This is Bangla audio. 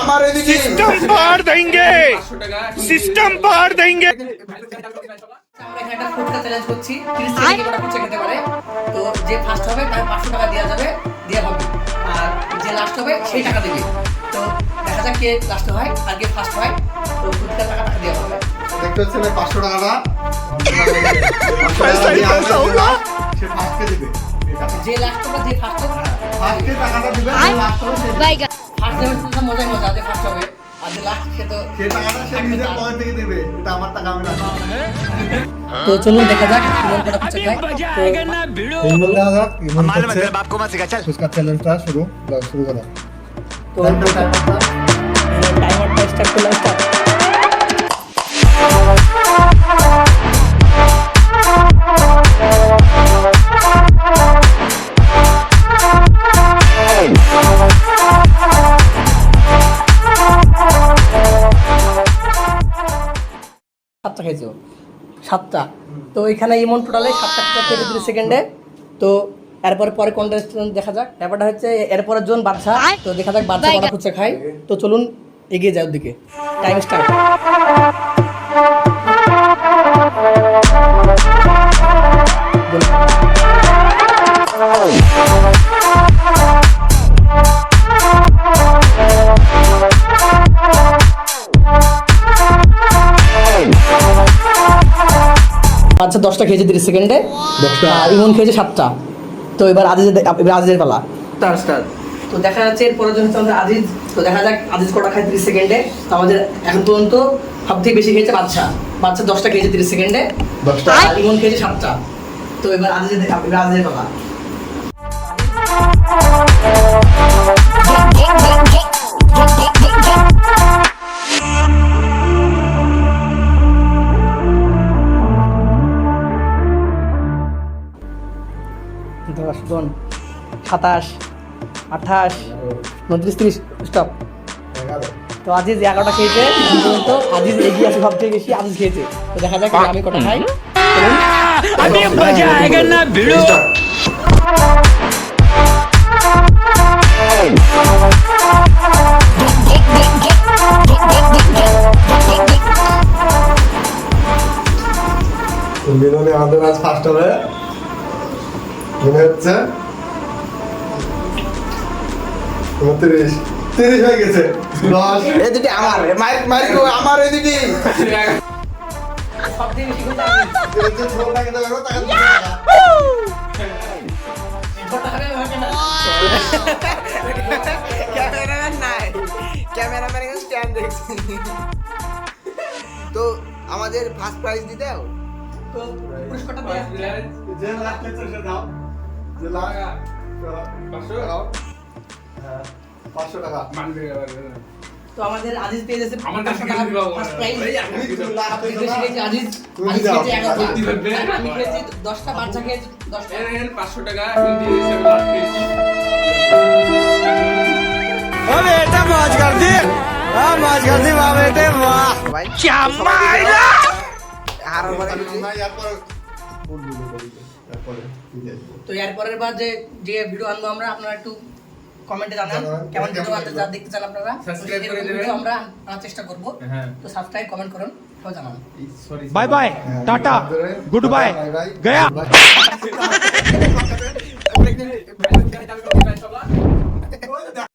আমার এদিকে। সিস্টেম পার দেंगे সিস্টেম পার দেंगे আমরা চ্যালেঞ্জ করছি। 30 তো যে ফার্স্ট হবে তার 500 টাকা দেওয়া যাবে দেওয়া হবে। আর যে লাস্ট হবে সেই টাকা দেবে। তো দেখা যাক কে লাস্ট হয় আর কে ফার্স্ট হয়। তো ফুটকা টাকা টাকা দেওয়া হবে। দেখতে হচ্ছে না 500 টাকাটা? যে লাস্ট হবে যে ফার্স্ট হবে ফার্স্টকে টাকাটা দিবে লাস্ট হবে সে ফার্স্ট যাবে তো মজাই মজা যে ফার্স্ট হবে আর যে লাস্ট সে তো সে টাকাটা সে নিজের পকেট থেকে দেবে এটা আমার টাকা আমি রাখবো তো চলুন দেখা যাক কেমন কটা ফুচকা খায় তো ইমন দেখা যাক ইমন मालूम है হচ্ছে तेरे बाप को मत सिखा चल ফুচকা চ্যালেঞ্জটা শুরু দাও, শুরু করো তো টাইমারটা স্টার্ট খাইছো সাতটা। তো এখানে ইমন টোটালে সাতটা থেকে তিরিশ সেকেন্ডে তো এরপর পরে কন্টেস্টেন্ট দেখা যাক। ব্যাপারটা হচ্ছে এরপরে জন বাচ্চা তো দেখা যাক বাচ্চা কটা হচ্ছে খায়। তো চলুন এগিয়ে যাওয়ার দিকে। টাইম স্টার্ট বাচ্চা দশটা খেয়েছে তিরিশ সেকেন্ডে। দশটা। ইমন খেয়েছে সাতটা। তো এবার আজিজের এবার আজিজের পালা। Star star. তো দেখা যাচ্ছে এরপরের জন্য হচ্ছে আমাদের আজিজ তো দেখা যাক আজিজ কটা খায় তিরিশ সেকেন্ডে। তো আমাদের এখন পর্যন্ত সব থেকে বেশি খেয়েছে বাচ্চা বাচ্চা দশটা খেয়েছে তিরিশ সেকেন্ডে। দশটা। ইমন খেয়েছে সাতটা। তো এবার আজিজের এবার আজিজের পালা। দশজন সাতাশ আঠাশ উনত্রিশ তিরিশ স্টপ তো আজিজ এগারোটা খেয়েছে তো আজিজ এগিয়ে আছে সবচেয়ে বেশি আজিজ খেয়েছে তো দেখা যাক আমি কটা খাই আমাদের আজ ফার্স্ট হবে মনে হচ্ছে? উনত্রিশ তিরিশ হয়ে গেছে। দশ। আমার মারি মারি আমার তো আমাদের ফার্স্ট প্রাইজ দিতে পুরস্কারটা পাঁচশো টাকা হ্যাঁ, পাঁচশো টাকা তো আমাদের আজিজ পেয়ে যাচ্ছে আমার পাঁচশো কাছে টাকা দিবা বলো। ফার্স্ট প্রাইজ লাস্ট সবথেকে বেশি খেয়েছে আজিজ তুমি আজিজ দাও। খেয়েছে এগারোটা তুমি দিবে। আর আমি খেয়েছি দশটা বাচ্চা খেয়েছে দশটা পাঁচশো টাকা হিন্দি হিসেবে লাস্ট পেয়েছি बेटा मौज कर दी हाँ मौज कर दी वाह बेटे वाह ভাই क्या मारेगा হারার পরে তো এরপরের বার যে যে ভিডিও আনব আমরা আপনারা একটু কমেন্টে জানান কেমন ভিডিও যা দেখতে চান আপনারা। আমরা আনার চেষ্টা করব। তো সাবস্ক্রাইব কমেন্ট করুন জানান। Bye bye tata good bye Gaya